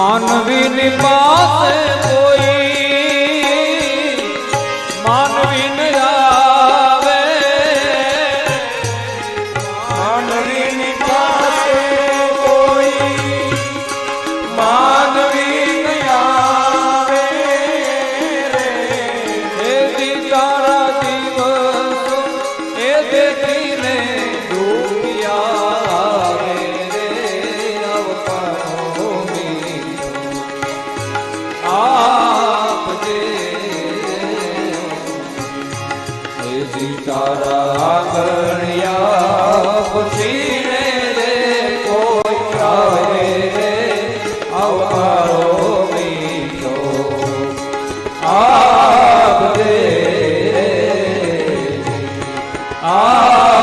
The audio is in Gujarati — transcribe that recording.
માનવીની પાસે કોઈ માનવી ન આવે. માનવીની પાસે કોઈ માનવી ન આવે. એ તારા દિવસ એ દેતી જી તારા આગળિયા પછી રે રે કોઈ આવે રે અવતારો બીજો. આ રે આ